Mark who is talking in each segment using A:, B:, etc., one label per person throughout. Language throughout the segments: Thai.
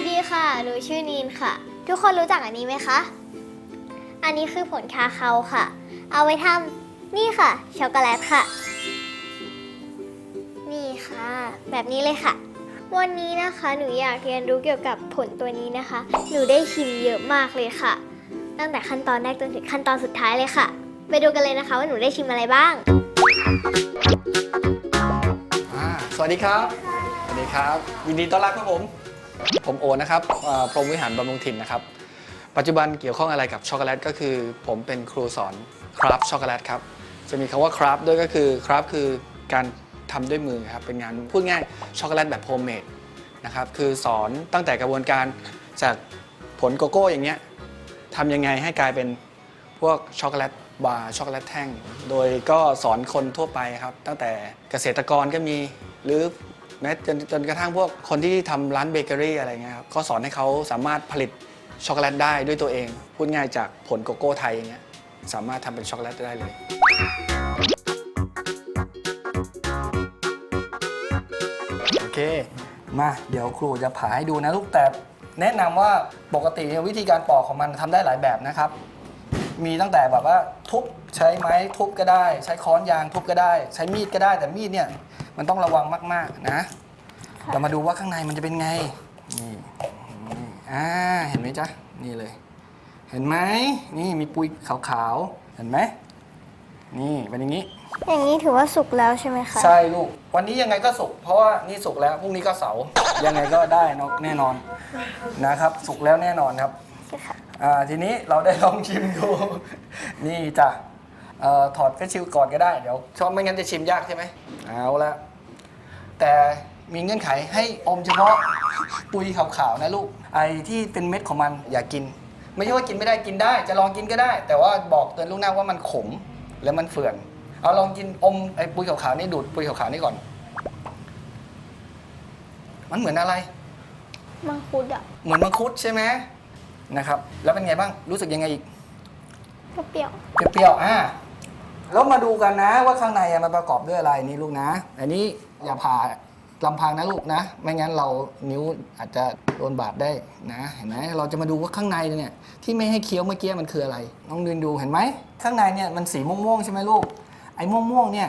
A: วัสดีค่ะ หนูชื่อนีนค่ะ ทุกคนรู้จักอันนี้ไหมคะ อันนี้คือผลคาเคาค่ะ เอาไว้ทำนี่ค่ะ ช็อกโกแลตค่ะ นี่ค่ะ แบบนี้เลยค่ะ วันนี้นะคะหนูอยากเรียนรู้เกี่ยวกับผลตัวนี้นะคะ หนูได้ชิมเยอะมากเลยค่ะ ตั้งแต่ขั้นตอนแรกจนถึงขั้นตอนสุดท้ายเลยค่ะ ไปดูกันเลยนะคะว่าหนูได้ชิมอะไรบ้าง
B: อ่าสวัสดีครับ สวัสดีครับ ยินดีต้อนรับครับผม ผมโอนะครับพรหมวิหารบำรุงถิ่นนะครับ ปัจจุบันเกี่ยวข้องอะไรกับช็อกโกแลตก็คือ ผมเป็นครูสอนคราฟช็อกโกแลตครับ จะมีคำว่าคราฟด้วยก็คือคราฟคือการทำด้วยมือครับ เป็นงานพูดง่ายช็อกโกแลตแบบโฮมเมดนะครับ คือสอนตั้งแต่กระบวนการจากผลโกโก้อย่างเงี้ยทำยังไงให้กลายเป็นพวกช็อกโกแลตบาร์ช็อกโกแลตแท่ง โดยก็สอนคนทั่วไปครับ ตั้งแต่เกษตรกรก็มีหรือ แม้จนจนกระทั่งพวกคนที่ทำร้านเบเกอรี่อะไรเงี้ยครับก็สอนให้เขาสามารถผลิตช็อกโกแลตได้ด้วยตัวเอง พูดง่ายจากผลโกโก้ไทยอย่างเงี้ยสามารถทำเป็นช็อกโกแลตได้เลย โอเค มาเดี๋ยวครูจะผ่าให้ดูนะลูกแต่แนะนำว่าปกติวิธีการปอกของมันทำได้หลายแบบนะครับ มีตั้งแต่แบบว่าทุบใช้ไม้ทุบก็ได้ ใช้ค้อนยางทุบก็ได้ ใช้มีดก็ได้แต่มีดเนี่ย มันต้องระวังมาก ๆ นะ เรามาดูว่าข้างในมันจะเป็นไง นี่นี่อ่า เห็นไหมจ๊ะ นี่เลย เห็นไหม นี่มีปุยขาวๆ เห็นไหม นี่เป็นอย่างนี้
A: อย่างนี้ถือว่าสุกแล้วใช่ไหมคะ
B: ใช่ลูก วันนี้ยังไงก็สุก เพราะว่านี่สุกแล้ว พรุ่งนี้ก็เสาร์ ยังไงก็ได้เนอะแน่นอนนะครับ สุกแล้วแน่นอนครับ
A: ใช่ค่ะ
B: อ่า ทีนี้เราได้ลองชิมดู นี่จ้ะเอ่อถอดเฟซชิลก่อนก็ได้ เดี๋ยวชอบไม่งั้นจะชิมยากใช่ไหม เอาละ แต่มีเงื่อนไขให้อมเฉพาะปุยขาวๆนะลูก ไอ้ที่เป็นเม็ดของมันอย่ากิน ไม่ใช่ว่ากินไม่ได้กินได้ จะลองกินก็ได้ แต่ว่าบอกเตือนลูกหน้าว่ามันขมและมันเฟื่อน เอาลองกินอมไอ้ปุยขาวๆนี่ดูดปุยขาวๆนี่ก่อน มันเหมือนอะไร
A: มังคุดอะ
B: เหมือนมังคุดใช่ไหมนะครับ แล้วเป็นไงบ้างรู้สึกยังไงอีก
A: เปรี้ยว
B: เปรี้ยวๆอ่า แล้วมาดูกันนะว่าข้างในอะมันประกอบด้วยอะไรนี่ลูกนะ อันนี้อย่าผ่าลำพังนะลูกนะ ไม่งั้นเรานิ้วอาจจะโดนบาดได้นะเห็นไหมเราจะมาดูว่าข้างในเนี่ยที่ไม่ให้เคี้ยวเมื่อกี้มันคืออะไรน้องดินดูเห็นไหมข้างในเนี่ยมันสีม่วงๆใช่ไหมลูกไอ้ม่วงๆเนี่ย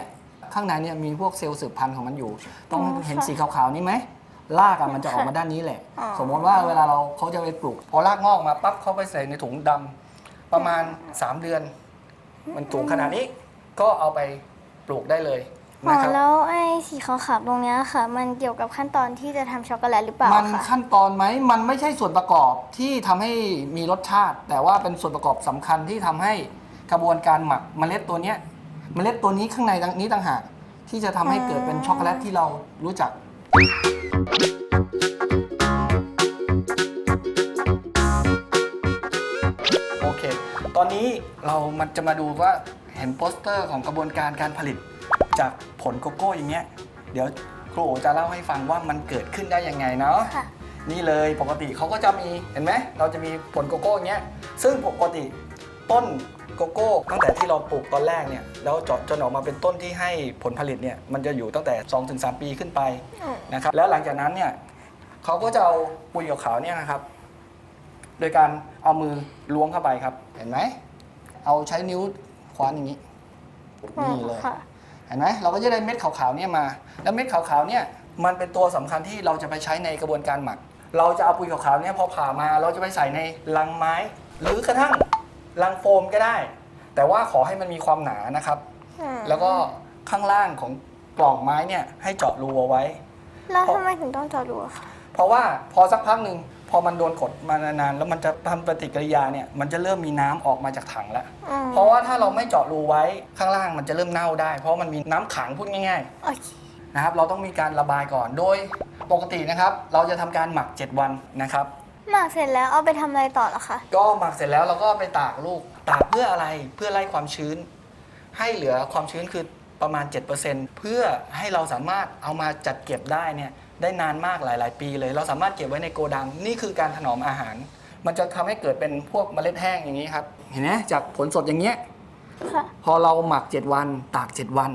B: ข้างในเนี่ยมีพวกเซลล์สืบพันธุ์ของมันอยู่ ต้องเห็นสีขาวๆนี่ไหมรากอะมันจะออกมาด้านนี้แหละสมมติว่าเวลาเราเขาจะไปปลูกพอรากงอกมาปั๊บเขาไปใส่ในถุงดำประมาณ 3 เดือน มันสูงขนาดนี้ ก็เอาไปปลูกได้เลย
A: ๆอ๋อ
B: นะครับ
A: แล้วไอ้สีขาวๆตรงเนี้ยค่ะ มันเกี่ยวกับขั้นตอนที่จะทำช็อกโกแลตหรือเปล่า
B: มัน
A: คะ
B: ขั้นตอนไหม มันไม่ใช่ส่วนประกอบที่ทำให้มีรสชาติ แต่ว่าเป็นส่วนประกอบสำคัญที่ทำให้กระบวนการหมักเมล็ดตัวเนี้ยเมล็ดตัวนี้ข้างในนี้ต่างหากที่จะทำให้เกิดเป็นช็อกโกแลตที่เรารู้จัก โอเค ตอนนี้เรามันจะมาดูว่า เห็นโปสเตอร์ของกระบวนการการผลิต จากผลโกโก้อย่างเงี้ย เดี๋ยวครูโอจะเล่าให้ฟังว่ามันเกิดขึ้นได้ยังไงเนาะ
A: ค่ะ
B: นี่เลยปกติเขาก็จะมีเห็นไหมเราจะมีผลโกโก้อย่างเงี้ยซึ่งปกติต้นโกโก้ ตั้งแต่ที่เราปลูกตอนแรกเนี่ยแล้วจนจนออกมาเป็นต้นที่ให้ผลผลิตเนี่ยมันจะอยู่ตั้งแต่ 2-3 ปีขึ้นไป
A: อืม
B: นะครับแล้วหลังจากนั้นเนี่ยเขาก็จะเอาปุ๋ยขาวๆเนี่ยนะครับ โดยการเอามือล้วงเข้าไปครับ เห็นไหมเอาใช้นิ้ว คว้านอย่างนี้นี่เลย
A: ค่ะ
B: เห็นไหมเราก็จะได้เม็ดขาวๆเนี่ยมา แล้วเม็ดขาวๆเนี่ยมันเป็นตัวสำคัญที่เราจะไปใช้ในกระบวนการหมัก เราจะเอาปุ๋ยขาวๆเนี่ยพอผ่ามาเราจะไปใส่ในลังไม้ หรือกระทั่งลังโฟมก็ได้ แต่ว่าขอให้มันมีความหนานะครับ
A: อืม
B: แล้วก็ข้างล่างของกล่องไม้เนี่ยให้เจาะรูเอาไว้
A: แล้วทำไมถึงต้องเจอรูอะคะ
B: เพราะว่าพอสักพักหนึ่ง พอมันโดนกดมานานๆแล้วมันจะทำปฏิกิริยาเนี่ยมันจะเริ่มมีน้ำออกมาจากถังแล้ว
A: อืม
B: เพราะว่าถ้าเราไม่เจาะรูไว้ข้างล่างมันจะเริ่มเน่าได้ เพราะมันมีน้ำขังพูดง่ายๆ
A: โอเค
B: นะครับ เราต้องมีการระบายก่อนโดยปกตินะครับ เราจะทำการหมัก 7 วันนะครับ
A: หมักเสร็จแล้วเอาไปทำอะไรต่อเหรอคะ
B: ก็หมักเสร็จแล้วเราก็ไปตากลูก ตากเพื่ออะไรเพื่อไล่ความชื้น ให้เหลือความชื้นคือประมาณ 7%เพื่อให้เราสามารถเอามาจัดเก็บได้เนี่ย ได้นานมากหลาย ๆ ปีเลย เราสามารถเก็บไว้ในโกดัง นี่คือการถนอมอาหาร มันจะทำให้เกิดเป็นพวกเมล็ดแห้งอย่างนี้ครับ เห็นไหมจากผลสดอย่างเงี้ย
A: ค่ะ
B: พอเราหมัก 7 วัน ตาก 7 วัน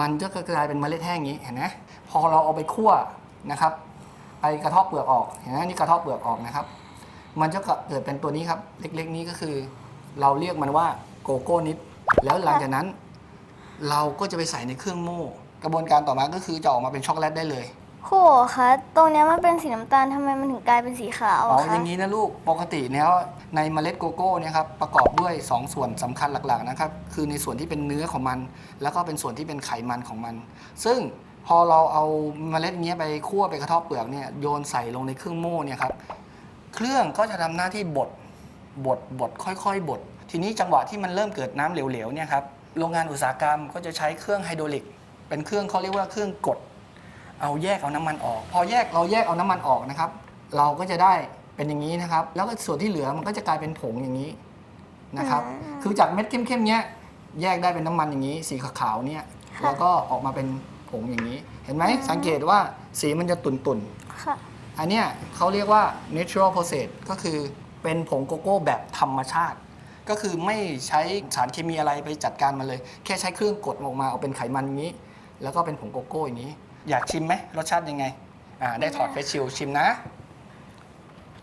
B: มันก็กลายเป็นเมล็ดแห้งอย่างนี้เห็นไหมพอเราเอาไปคั่วนะครับ ไปไปกระเทาะเปลือกออกเห็นไหมนี่กระเทาะเปลือกออกนะครับ มันจะเกิดเป็นตัวนี้ครับ เล็ก ๆ นี้ก็คือ เราเรียกมันว่าโกโก้นิด แล้วหลังจากนั้น เราก็จะไปใส่ในเครื่องโม่ กระบวนการต่อมาก็คือจะออกมาเป็นช็อกโกแลตได้เลย
A: โหคะตรงเนี้ยมันเป็นสีน้ำตาลทำไมมันถึงกลายเป็นสีขาว
B: อ๋อ
A: อะ
B: อ
A: คะ
B: ย่างนี้นะลูกปกติแล้วในเมล็ดโกโก้เนี่ยครับประกอบด้วย 2 ส่วนสำคัญหลักๆนะครับคือในส่วนที่เป็นเนื้อของมัน แล้วก็เป็นส่วนที่เป็นไขมันของมัน ซึ่งพอเราเอาเมล็ดเนี้ยไปคั่วไปกระเทาะเปลือกเนี่ยโยนใส่ลงในเครื่องโม่เนี่ยครับเครื่องก็จะทำหน้าที่บดบดบดค่อยๆบดทีนี้จังหวะที่มันเริ่มเกิดน้ำเหลวๆเนี่ยครับโรงงานอุตสาหกรรมก็จะใช้เครื่องไฮดรอลิก เป็นเครื่องเขาเรียกว่าเครื่องกด เอาแยกเอาน้ำมันออก พอแยกเราแยกเอาน้ำมันออกนะครับ เราก็จะได้เป็นอย่างนี้นะครับ แล้วก็ส่วนที่เหลือมันก็จะกลายเป็นผงอย่างนี้นะครับคือจากเม็ดเข้มๆเนี้ยแยกได้เป็นน้ำมันอย่างนี้ สีขาวๆเนี่ยแล้วก็ออกมาเป็นผงอย่างนี้ เห็นไหมสังเกตว่าสีมันจะตุ่นๆ
A: ค่ะ
B: อันเนี้ยเขาเรียกว่า natural process ก็คือเป็นผงโกโก้แบบธรรมชาติ ก็คือไม่ใช้สารเคมีอะไรไปจัดการมันเลย แค่ใช้เครื่องกดออกมาเอาเป็นไขมันอย่างนี้ แล้วก็เป็นผงโกโก้อย่างนี้ อยากชิมไหมรสชาติยังไงอ่าได้ถอดเฟซชิลชิมนะ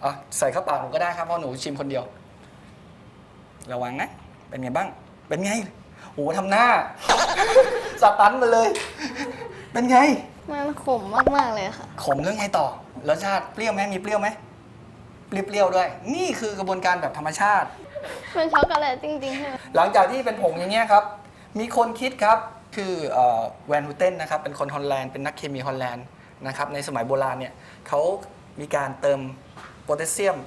B: อ๋อใส่เข้าปากผมก็ได้ครับเพราะหนูชิมคนเดียว ระวังนะ เป็นไงบ้าง เป็นไงโอ้โหทำหน้า สตันมาเลย เป็นไง
A: มันขมมาก ๆ เลยค่ะ
B: ขมเรื่องไงต่อ รสชาติเปรี้ยวไหมมีเปรี้ยวไหมเปรี้ยวๆด้วย นี่คือกระบวนการแบบธรรมชาติ
A: เป็นช็อกโกแลตจริงๆใช่ไหม
B: หลังจากที่เป็นผงอย่างเงี้ยครับ มีคนคิดครับ คือแวนฮูเทนนะครับเป็นคนฮอลแลนด์เป็นนักเคมีฮอลแลนด์นะครับในสมัยโบราณเนี่ยเขามีการเติมโพแทสเซียม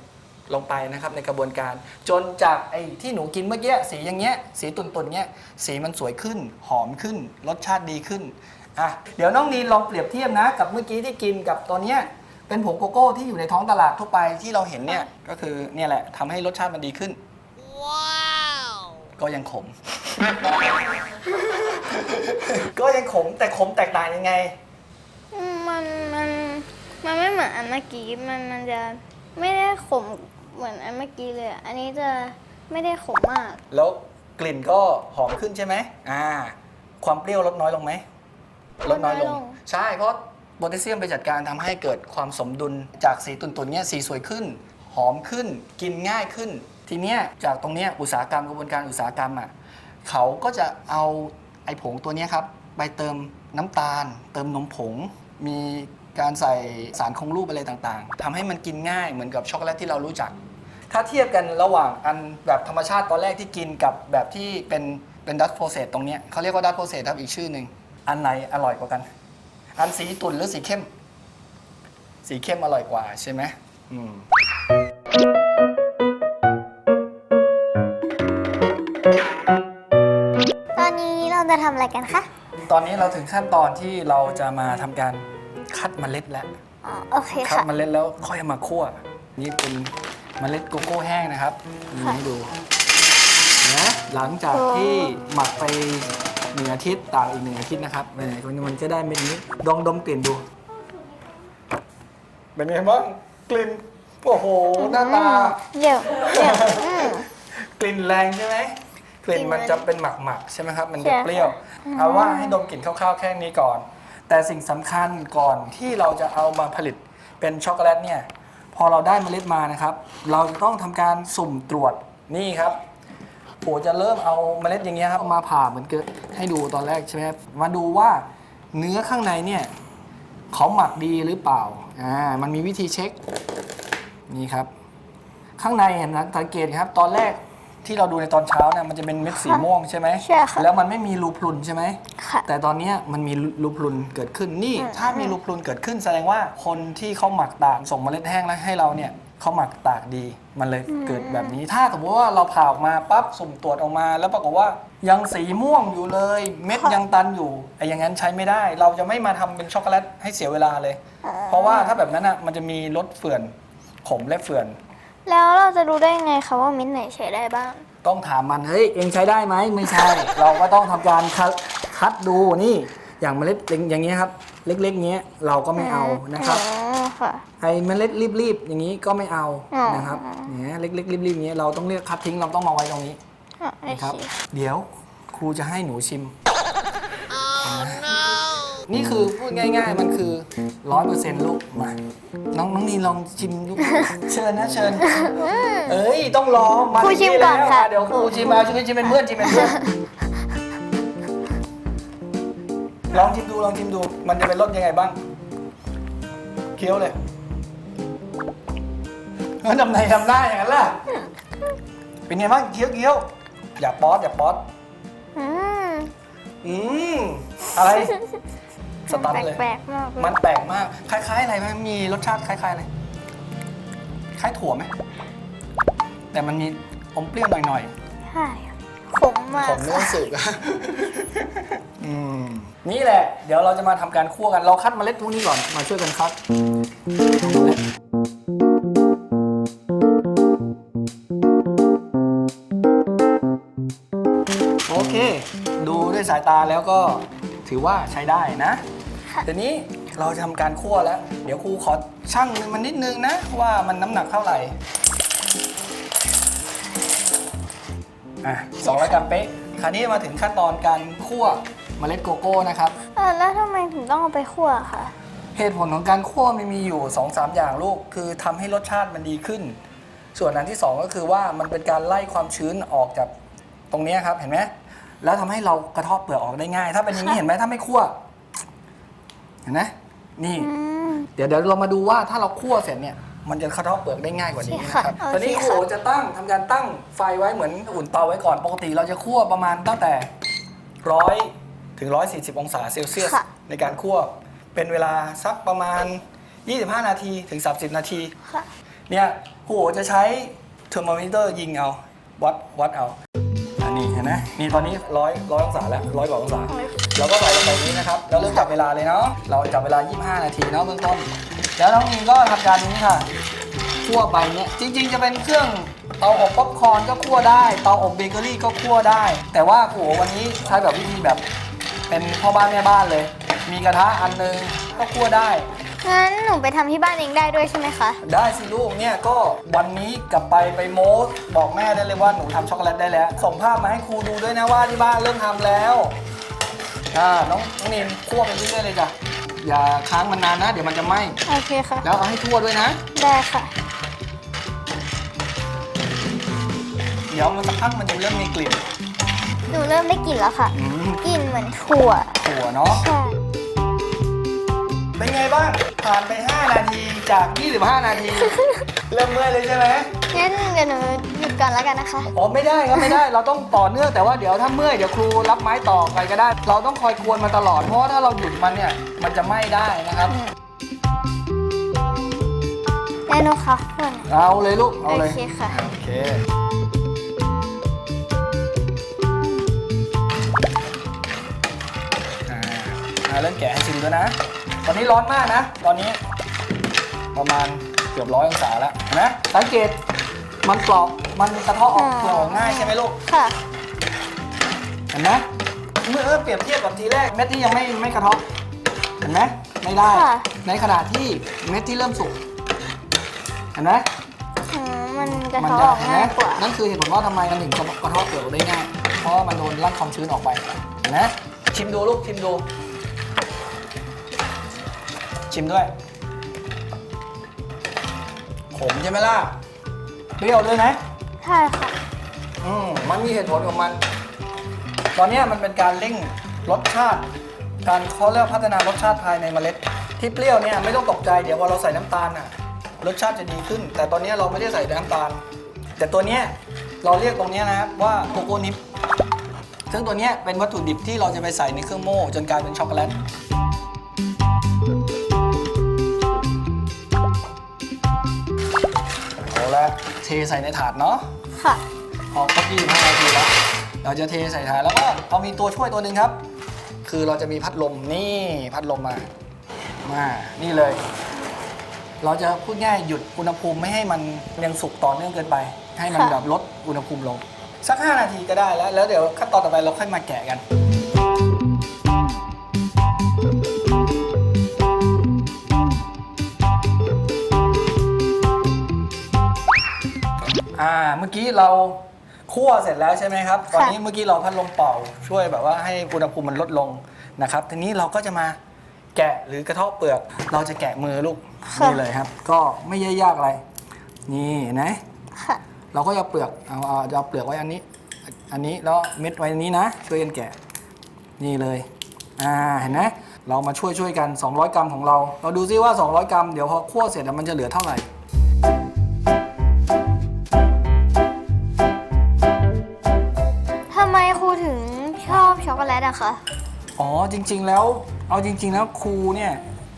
B: ลงไปนะครับในกระบวนการ จนจากไอ้ที่หนูกินเมื่อกี้สีอย่างเงี้ยสีตุ่นๆเงี้ยสีมันสวยขึ้น หอมขึ้น รสชาติดีขึ้นอะเดี๋ยวน้องนีลองเปรียบเทียบนะ กับเมื่อกี้ที่กินกับตัวเนี้ยเป็นผงโกโก้ที่อยู่ในท้องตลาดทั่วไปที่เราเห็นเนี่ยก็คือเนี่ยแหละทำให้รสชาติมันดีขึ้น ก็ยังขม ก็ยังขมแต่ขมแตกต่างยังไง
A: อืมมันมันมันไม่เหมือนอันเมื่อกี้มันมันจะไม่ได้ขมเหมือนอันเมื่อกี้เลยอะอันนี้จะไม่ได้ขมมาก
B: แล้วกลิ่นก็หอมขึ้นใช่ไหมอ่า ความเปรี้ยวลดน้อยลงไหมลดน้อยลง
A: ลดน้อยลง
B: ใช่เพราะโพแทสเซียมไปจัดการทำให้เกิดความสมดุลจากสีตุ่นๆเนี้ยสีสวยขึ้น หอมขึ้น กินง่ายขึ้น ทีเนี้ยจากตรงเนี้ยอุตสาหกรรมกระบวนการอุตสาหกรรมอะเขาก็จะเอาไอ้ผงตัวเนี้ยครับไปเติมน้ำตาล เติมนมผง มีการใส่สารคงรูปอะไรต่างๆทำให้มันกินง่ายเหมือนกับช็อกโกแลตที่เรารู้จัก ถ้าเทียบกันระหว่างอันแบบธรรมชาติตอนแรกที่กินกับแบบที่เป็นเป็นดัตโปรเซสตรงเนี้ยเขาเรียกว่าดัตโปรเซสครับอีกชื่อหนึ่งอันไหนอร่อยกว่ากัน อันสีตุ่นหรือสีเข้ม สีเข้มอร่อยกว่าใช่ไหมอืม
A: นี้เราจะทำอะไรกันคะ
B: ตอนนี้เราถึงขั้นตอนที่เราจะมาทำการคัดเมล็ดแล้ว
A: อ๋อ โอเค
B: คัด
A: ค่ะ
B: เมล็ดแล้วค่อยเอามาคั่ว นี่เป็นเมล็ดโกโก้แห้งนะครับนี่
A: ค่ะ
B: ให้ดูนะหลังจากที่หมักไปหนึ่งอาทิตย์ตากอีกหนึ่งอาทิตย์นะครับเนี่ยมันจะได้เม็ดนี้ลองดมกลิ่นดู เป็นไงบ้างกลิ่นโอ้โหหน้าตา
A: เดี๋ยว เดี๋ยวอืม
B: กลิ่นแรงใช่ไหม กลิ่นมัน
A: กลิ่นมัน
B: จะเป็นหมักหมักๆใช่ไหมครับ มัน
A: ใช่
B: จะ
A: ค่ะ
B: เปรี้ยว เอาว่าให้ดมกลิ่นคร่าวๆแค่นี้ก่อน แต่สิ่งสำคัญก่อนที่เราจะเอามาผลิตเป็นช็อกโกแลตเนี่ย พอเราได้เมล็ดมานะครับ เราจะต้องทำการสุ่มตรวจนี่ครับโหจะเริ่มเอาเมล็ดอย่างเงี้ยครับมาผ่าเหมือนเกิดให้ดูตอนแรกใช่ไหมครับมาดูว่าเนื้อข้างในเนี่ยเขาหมักดีหรือเปล่าอ่ามันมีวิธีเช็คนี่ครับ ข้างในเห็นนะสังเกตครับ ตอนแรก ที่เราดูในตอนเช้าเนี่ยมันจะเป็นเม็ดสีม่วงใช่ไหม
A: ใช่ค่ะ
B: แล้วมันไม่มีรูพรุนใช่ไหม
A: ค่ะ
B: แต่ตอนเนี้ยมันมีรูพรุนเกิดขึ้นนี่
A: อืม
B: ถ้ามีรูพรุนเกิดขึ้นแสดงว่าคนที่เขาหมักตากส่งเมล็ดแห้งแล้วให้เราเนี่ยเขาหมักตากดีมันเลยเกิดแบบนี้ ถ้าสมมติว่าเราผ่าออกมาปั๊บสุ่มตรวจออกมา แล้วปรากฏว่ายังสีม่วงอยู่เลย เม็ดยังตันอยู่ไอ้อย่างนั้นใช้ไม่ได้ เราจะไม่มาทำเป็นช็อกโกแลตให้เสียเวลาเลย เพราะว่าถ้าแบบนั้นอะมันจะมีรสเฟื่อนขมและเฟื่อน
A: แล้วเราจะรู้ได้ไงคะว่ามิ้นท์ไหนใช้ได้บ้าง
B: ต้องถามมัน เฮ้ย เองใช้ได้ไหม ไม่ใช่ เราก็ต้องทำการคัดคัดดูนี่ อย่างเมล็ดอย่างเงี้ยครับ เล็กๆเงี้ยเราก็ไม่เอานะครับ
A: อ๋อค่ะ
B: ไอ้เมล็ดรีบๆอย่างนี้ก็ไม่เอา
A: อ๋อ
B: นะครับเนี่ยเล็กๆรีบๆอย่างเงี้ยเราต้องเลือกคัดทิ้งเราต้องมาไว้ตรงนี้
A: อะโอ
B: นะครับ
A: เค
B: เดี๋ยวครูจะให้หนูชิม นี่คือพูดง่าย ๆ มันคือร้อยเปอร์เซ็นต์ลูกมาน้องน้องนีลองชิมลูก เชิญนะเชิญ เอ้ยต้องลองมา
A: ครูชิมก่อน
B: แล้ว
A: ค่ะ
B: เดี๋ยวครูชิมมาชิมชิมเป็นเพื่อนชิมเป็นเพื่อนลองชิมดูลองชิมดู มันจะเป็นรสยังไงบ้าง เคี้ยวเลยมันทำไงทำได้อย่างนั้นล่ะ เป็นไงบ้างเคี้ยวเคี้ยวอย่าป๊อดอย่าป๊อด
A: อืม
B: อืมอะไร สตันเลย
A: แปลกๆมากเลย
B: มันแปลกมาก คล้าย ๆ อะไรไหมมีรสชาติคล้ายๆอะไร คล้ายถั่วไหม แต่มันมีอมเปรี้ยวหน่อย
A: ใช่ขมมา
B: ๆ
A: ก
B: ผมไม่ต้องสืบอืม นี่แหละ เดี๋ยวเราจะมาทำการคั่วกัน เราคัดเมล็ดพวกนี้ก่อน มาช่วยกันคัดเมล็ดโอเค ดูด้วยสายตาแล้วก็ถือว่าใช้ได้นะ ทีนี้เราจะทำการคั่วแล้ว เดี๋ยวครูขอชั่งมันนิดนึงนะ ว่ามันน้ำหนักเท่าไหร่ อะสองร้อยกรัมเป๊ะ คราวนี้มาถึงขั้นตอนการคั่วเมล็ดโกโก้นะครับ
A: เออแล้วทำไมถึงต้องเอาไปคั่วคะ
B: เหตุผลของการคั่วมันมีอยู่2-3สามอย่างลูก คือทำให้รสชาติมันดีขึ้น ส่วนอันที่ 2 ก็คือว่ามันเป็นการไล่ความชื้นออกจากตรงเนี้ยครับเห็นไหมแล้วทำให้เรากระเทาะเปลือกออกได้ง่าย ถ้าเป็นอย่างนี้เห็นไหมถ้าไม่คั่ว เห็นไหมนี่
A: อืม
B: เดี๋ยวเดี๋ยวเรามาดูว่าถ้าเราคั่วเสร็จเนี่ย มันจะกระเทาะเปลือกได้ง่ายกว่านี้นะครับ
A: โอเคค่ะ
B: ตอนนี้
A: โอ
B: ค
A: เค
B: รู
A: ค่ะ
B: จะตั้งทำการตั้งไฟไว้เหมือนอุ่นเตาไว้ก่อนปกติเราจะคั่วประมาณตั้งแต่ร้อยถึงร้อยสี่สิบองศาเซลเซียส
A: ค่ะ
B: ในการคั่วเป็นเวลาสักประมาณ 25 นาทีถึง 30 นาที
A: ค่ะ
B: เนี่ยครูจะใช้เทอร์โมมิเตอร์ยิงเอาวัดวัดเอาอั นนี้เห็นไหมนี่ตอนนี้ร้อยร้อยองศาแล้วร้อยกว่าองศาเราก็ใส่ลงไปนี้นะครับแล้วเริ่มจับเวลาเลยเนาะเราจับเวลา 25 นาทีเนาะเบื้องต้น แล้วน้องนีก็ทำการนี้ค่ะคั่วไปเนี่ยจริง ๆ จะเป็นเครื่องเตาอบป๊อปคอร์นก็คั่วได้เตาอบเบเกอรี่ก็คั่วได้ แต่ว่าโอ้โหวันนี้ใช้แบบวิธีแบบเป็นพ่อบ้านแม่บ้านเลย มีกระทะอันนึงก็คั่วได้
A: งั้นหนูไปทำที่บ้านเองได้ด้วยใช่ไหมคะ
B: ได้สิลูกเนี่ยก็วันนี้กลับไปไปโม้บอกแม่ได้เลยว่าหนูทำช็อกโกแลตได้แล้ว ส่งภาพมาให้ครูดูด้วยนะว่าที่บ้านเริ่มทำแล้วอ่าน้องน้องนินคั่วไปเรื่อยๆเลยจ้ะอย่าค้างมันนานนะ เดี๋ยวมันจะไหม้
A: โอเคค่ะ
B: แล้วเอาให้ทั่วด้วยนะ
A: ได้ค่ะ
B: เดี๋ยวมันสักพักมันจะเริ่มมีกลิ่น
A: หนูเริ่มได้กลิ่นแล้วค่ะ
B: อืม
A: กลิ่นเหมือนถั่ว
B: ถั่วเนาะ
A: ใช่
B: เป็นไงบ้าง ผ่านไป 5 นาทีจาก 25 นาที เริ่มเมื่อยเลยใช่ไหม
A: งั้นเดี๋ยวหนูหยุดก่อนแล้วกันนะคะ
B: อ๋อไม่ได้ครับไม่ได้เราต้องต่อเนื่องแต่ว่าเดี๋ยวถ้าเมื่อยเดี๋ยวครูรับไม้ต่อไปก็ได้ เราต้องคอยกวนมันตลอดเพราะว่าถ้าเราหยุดมันเนี่ยมันจะไหม้ได้นะครับ
A: แล้วหนูค่ะคน
B: เอาเลยลูกเอา
A: โอ
B: เลย
A: เคค่ะ
B: โอเคอ่าอ่าเริ่มแกะให้ชิมด้วยนะ ตอนนี้ร้อนมากนะ ตอนนี้ ประมาณเกือบร้อยองศาแล้วเห็นไหมสังเกตมันกรอบมันกระเทาะออก
A: อ๋อ
B: ตัวออกง่ายใช่ไหมลูก
A: ค่ะ
B: เห็นไหมเมื่อเปรียบเทียบกับทีแรกเม็ดที่ยังไม่ไม่กระเทาะเห็นไหมไม่ได้
A: ค่ะ
B: ในขณะที่เม็ดที่เริ่มสุกเห็นไหม
A: อืมมันกระ
B: มั
A: เทาะ
B: จะ
A: ออก
B: เห็นไหม
A: ง่ายกว่า
B: นั่นคือเหตุผลว่าทำไมมันถึงกระกระเทาะเปลือกได้ง่าย เพราะว่ามันโดนลั่นความชื้นออกไปเห็นไหมชิมดูลูกชิมดู ชิมด้วยขมใช่ไหมล่ะเปรี้ยวด้วยไหม
A: ใช่ค่ะ
B: อืมมันมีเหตุผลของมัน ตอนเนี้ยมันเป็นการเร่งรสชาติ การเขาเรียกพัฒนารสชาติภายในเมล็ด ที่เปรี้ยวเนี่ยไม่ต้องตกใจเดี๋ยวพอเราใส่น้ำตาลน่ะ รสชาติจะดีขึ้น แต่ตอนเนี้ยเราไม่ได้ใส่น้ำตาล แต่ตัวเนี้ยเราเรียกตรงเนี้ยนะครับว่าโกโก้นิปซึ่งตัวเนี้ยเป็นวัตถุดิบที่เราจะไปใส่ในเครื่องโม่จนกลายเป็นช็อกโกแลต ใส่ในถาดเนาะ
A: ค่ะ
B: พอครบ25นาทีแล้ว เราจะเทใส่ถาดแล้วก็เรามีตัวช่วยตัวหนึ่งครับ คือเราจะมีพัดลมนี่พัดลมมา มานี่เลย เราจะพูดง่ายหยุดอุณหภูมิไม่ให้มันยังสุกต่อเนื่องเกินไป ให้มัน
A: ค่ะ
B: แบบลดอุณหภูมิลง สัก 5 นาทีก็ได้แล้ว แล้วเดี๋ยวขั้นตอนต่อไปเราค่อยมาแกะกัน อ่า เมื่อกี้เราคั่วเสร็จแล้วใช่ไหมครับตอนนี้เมื่อกี้เราพัดลมเป่าช่วยแบบว่าให้อุณหภูมิมันลดลงนะครับ ทีนี้เราก็จะมาแกะหรือกระเทาะเปลือก เราจะแกะมือลูก
A: ค่ะ
B: นี่เลยครับ ก็ไม่ยากอะไร นี่เห็นะ
A: ค่ะ
B: เราก็จะเอาเปลือกเอาเอาจะเอาเปลือกไว้อันนี้ อันนี้แล้วเม็ดไว้อันนี้นะช่วยกันแกะนี่เลย อ่าเห็นไหมเรามาช่วยช่วยกัน 200 กรัมของเรา เราดูซิว่า 200 กรัมเดี๋ยวพอคั่วเสร็จแล้วมันจะเหลือเท่าไหร่
A: คะ
B: อ๋อจริง ๆ แล้ว เอาจริง ๆ แล้วครูเนี่ย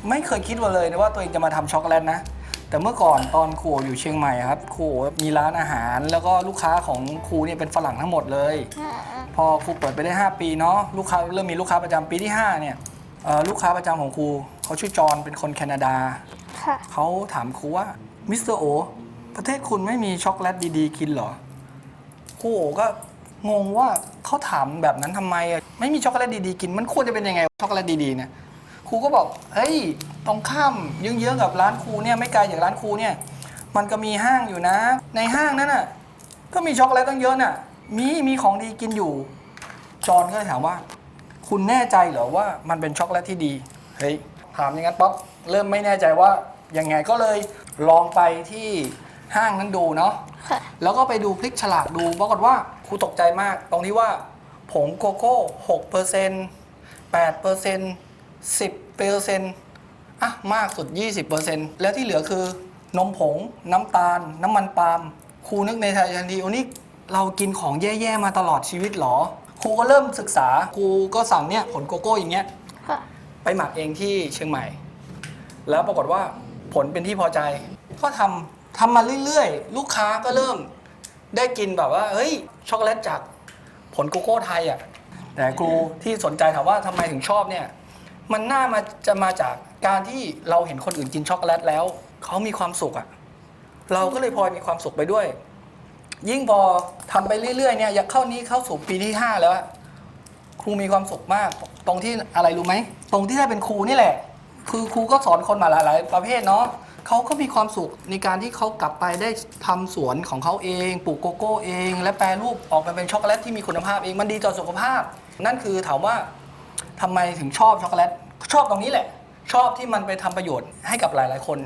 B: ไม่เคยคิดว่าเลยนะว่าตัวเองจะมาทำช็อกโกแลตนะ แต่เมื่อก่อนตอนครูอยู่เชียงใหม่ครับครูมีร้านอาหาร แล้วก็ลูกค้าของครูเนี่ยเป็นฝรั่งทั้งหมดเลย พอครูเปิดไปได้ 5 ปีเนาะลูกค้าเริ่มมีลูกค้าประจำปีที่ 5 เนี่ยเอ่อลูกค้าประจำของครูเขาชื่อจอห์นเป็นคนแคนาดา
A: ค่ะ
B: เขาถามครูว่ามิสเตอร์โอประเทศคุณไม่มีช็อกโกแลตดีๆ กินเหรอครูโอก็ งงว่าเขาถามแบบนั้นทำไมอะไม่มีช็อกโกแลตดีๆกินมันควรจะเป็นยังไงช็อกโกแลตดีๆเนี่ยครูก็บอกเฮ้ยตรงข้ามเยื้องๆกับร้านครูเนี่ยไม่ไกลจากร้านครูเนี่ย มันก็มีห้างอยู่นะ ในห้างนั้นน่ะ ก็มีช็อกโกแลตตั้งเยอะน่ะ มีมีของดีกินอยู่ จอห์นก็เลยถามว่า คุณแน่ใจเหรอว่ามันเป็นช็อกโกแลตที่ดีเฮ้ยถามอย่างนั้นป๊อปเริ่มไม่แน่ใจว่ายังไงก็เลยลองไปที่ห้างนั้นดูเนาะ
A: ค่ะ
B: แล้วก็ไปดูพลิกฉลากดูปรากฏว่า ครูตกใจมาก ตรงที่ว่าผงโกโก้6%เปอร์เซ็นต์8เปอร์เซ็นต์10เปอร์เซ็นต์อะมากสุด 20เปอร์เซ็นต์แล้วที่เหลือคือนมผง น้ำตาล น้ำมันปาล์มครูนึกในใจทันทีโอ้นี่เรากินของแย่ๆมาตลอดชีวิตเหรอ ครูก็เริ่มศึกษา ครูก็สั่งเนี่ยผลโกโก้อย่างเงี้ย
A: ค่ะ
B: ไปหมักเองที่เชียงใหม่ แล้วปรากฏว่าผลเป็นที่พอใจ ก็ทำทำมาเรื่อยๆ ลูกค้าก็เริ่ม ได้กินแบบว่าเฮ้ยช็อกโกแลตจากผลโกโก้ไทยอะแต่ครูที่สนใจถามว่าทำไมถึงชอบเนี่ย มันน่ามาจะมาจากการที่เราเห็นคนอื่นกินช็อกโกแลตแล้วเขามีความสุขอะเราก็เลยพลอยมีความสุขไปด้วย ยิ่งพอทำไปเรื่อยๆเนี่ยอยากเข้านี้เข้าสู่ปีที่ห้าแล้วอะครูมีความสุขมาก ตรงที่อะไรรู้ไหมตรงที่ได้เป็นครูนี่แหละ คือครูก็สอนคนมาหลายๆ ประเภทเนาะ เขาก็มีความสุขในการที่เขากลับไปได้ทำสวนของเขาเองปลูกโกโก้เอง และแปรรูปออกมาเป็นช็อกโกแลตที่มีคุณภาพเองมันดีต่อสุขภาพ นั่นคือถามว่าทำไมถึงชอบช็อกโกแลตชอบตรงนี้แหละ ชอบที่มันไปทำประโยชน์ให้กับหลาย ๆ คน